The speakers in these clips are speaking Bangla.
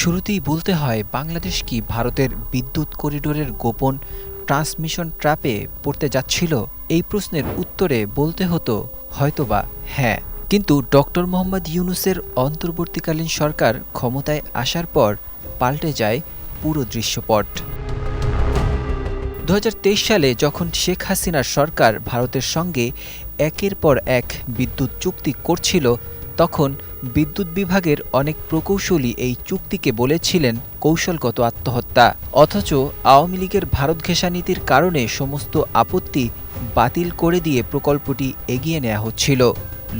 শুরুতেই বলতে হয়, বাংলাদেশ কি ভারতের বিদ্যুৎ করিডোরের গোপন ট্রান্সমিশন ট্র্যাপে পড়তে যাচ্ছিল? এই প্রশ্নের উত্তরে বলতে হতো, হয়তোবা হ্যাঁ। কিন্তু ডক্টর মোহাম্মদ ইউনুসের অন্তর্বর্তীকালীন সরকার ক্ষমতায় আসার পর পাল্টে যায় পুরো দৃশ্যপট। দু হাজার তেইশ সালে যখন শেখ হাসিনার সরকার ভারতের সঙ্গে একের পর এক বিদ্যুৎ চুক্তি করছিল তখন বিদ্যুৎ বিভাগের অনেক প্রকৌশলী এই চুক্তিকে বলেছিলেন কৌশলগত আত্মহত্যা। অথচ আওয়ামী লীগের ভারত ঘেঁষা নীতির কারণে সমস্ত আপত্তি বাতিল করে দিয়ে প্রকল্পটি এগিয়ে নেওয়া হচ্ছিল।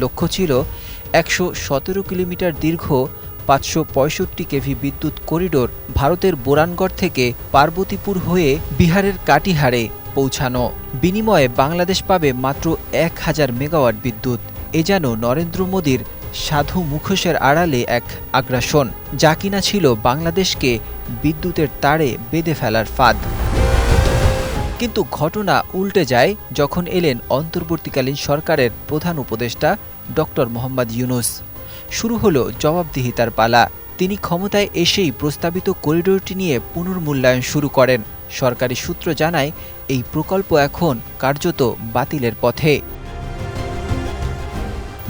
লক্ষ্য ছিল একশো সতেরো কিলোমিটার দীর্ঘ, পাঁচশো পঁয়ষট্টি কেভি বিদ্যুৎ করিডোর ভারতের বোরানগড় থেকে পার্বতীপুর হয়ে বিহারের কাটিহারে পৌঁছানো। বিনিময়ে বাংলাদেশ পাবে মাত্র এক হাজার মেগাওয়াট বিদ্যুৎ। এ যেন নরেন্দ্র মোদীর সাধু মুখোশের আড়ালে এক আগ্রাসন, যা কিনা ছিল বাংলাদেশকে বিদ্যুতের তারে বেঁধে ফেলার ফাঁদ। কিন্তু ঘটনা উল্টে যায় যখন এলেন অন্তর্বর্তীকালীন সরকারের প্রধান উপদেষ্টা ডক্টর মোহাম্মদ ইউনুস। শুরু হলো জবাবদিহিতার পালা। তিনি ক্ষমতায় এসেই প্রস্তাবিত করিডোরটি নিয়ে পুনর্মূল্যায়ন শুরু করেন। সরকারি সূত্র জানায়, এই প্রকল্প এখন কার্যত বাতিলের পথে।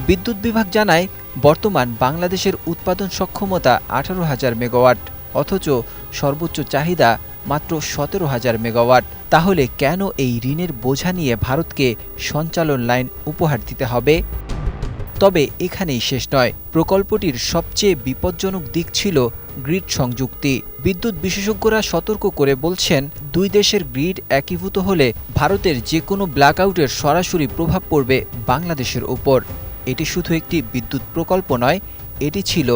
বিদ্যুৎ বিভাগ জানায় বর্তমান বাংলাদেশের উৎপাদন সক্ষমতা আঠারো হাজার মেগাওয়াট, অথচ সর্বোচ্চ চাহিদা মাত্র সতেরো হাজার মেগাওয়াট। তাহলে কেন এই ঋণের বোঝা নিয়ে ভারতকে সঞ্চালন লাইন উপহার দিতে হবে? তবে এখানেই শেষ নয়। প্রকল্পটির সবচেয়ে বিপজ্জনক দিক ছিল গ্রিড সংযুক্তি। বিদ্যুৎ বিশেষজ্ঞরা সতর্ক করে বলছেন, দুই দেশের গ্রিড একীভূত হলে ভারতের যে কোনো ব্ল্যাকআউটের সরাসরি প্রভাব পড়বে বাংলাদেশের ওপর এটি শুধু একটি বিদ্যুৎ প্রকল্প নয়, এটি ছিল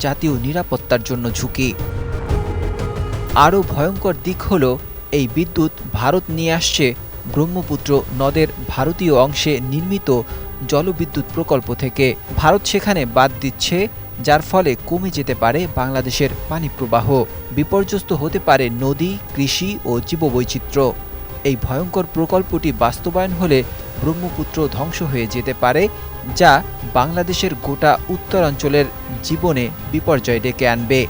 জাতীয় নিরাপত্তার জন্য ঝুঁকি। আরও ভয়ঙ্কর দিক হল, এই বিদ্যুৎ ভারত নিয়ে আসছে ব্রহ্মপুত্র নদের ভারতীয় অংশে নির্মিত জলবিদ্যুৎ প্রকল্প থেকে। ভারত সেখানে বাদ দিচ্ছে, যার ফলে কমে যেতে পারে বাংলাদেশের পানি প্রবাহ বিপর্যস্ত হতে পারে নদী, কৃষি ও জীববৈচিত্র্য। এই ভয়ঙ্কর প্রকল্পটি বাস্তবায়ন হলে ব্রহ্মপুত্র ধ্বংস হয়ে যেতে পারে, যা বাংলাদেশের গোটা উত্তরাঞ্চলের জীবনে বিপর্যয় ডেকে আনবে।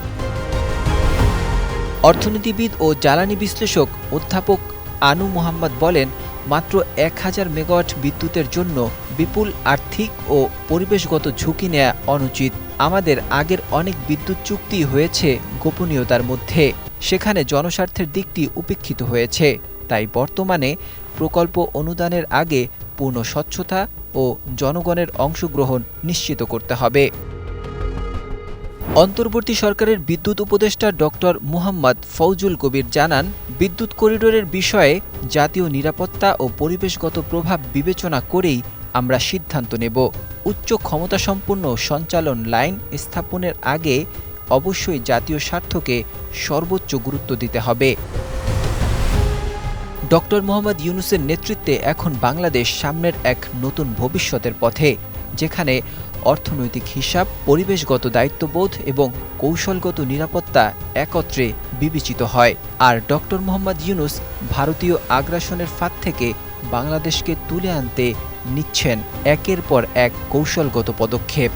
অর্থনীতিবিদ ও জ্বালানি বিশ্লেষক অধ্যাপক আনু মোহাম্মদ বলেন, মাত্র এক হাজার মেগাওয়াট বিদ্যুতের জন্য বিপুল আর্থিক ও পরিবেশগত ঝুঁকি নেওয়া অনুচিত। আমাদের আগের অনেক বিদ্যুৎ চুক্তি হয়েছে গোপনীয়তার মধ্যে। সেখানে জনস্বার্থের দিকটি উপেক্ষিত হয়েছে। তাই বর্তমানে প্রকল্প অনুদানের আগে পূর্ণ স্বচ্ছতা ও জনগণের অংশগ্রহণ নিশ্চিত করতে হবে। অন্তর্বর্তী সরকারের বিদ্যুৎ উপদেষ্টা ডক্টর মুহাম্মদ ফৌজুল কবির জানান, বিদ্যুৎ করিডোরের বিষয়ে জাতীয় নিরাপত্তা ও পরিবেশগত প্রভাব বিবেচনা করেই আমরা সিদ্ধান্ত নেব। উচ্চ ক্ষমতাসম্পন্ন সঞ্চালন লাইন স্থাপনের আগে অবশ্যই জাতীয় স্বার্থকে সর্বোচ্চ গুরুত্ব দিতে হবে। ডক্টর মোহাম্মদ ইউনুসের নেতৃত্বে এখন বাংলাদেশ সামনের এক নতুন ভবিষ্যতের পথে, যেখানে অর্থনৈতিক হিসাব, পরিবেশগত দায়িত্ববোধ এবং কৌশলগত নিরাপত্তা একত্রে বিবেচিত হয়। আর ডক্টর মোহাম্মদ ইউনুস ভারতীয় আগ্রাসনের ফাঁদ থেকে বাংলাদেশকে তুলে আনতে নিচ্ছেন একের পর এক কৌশলগত পদক্ষেপ।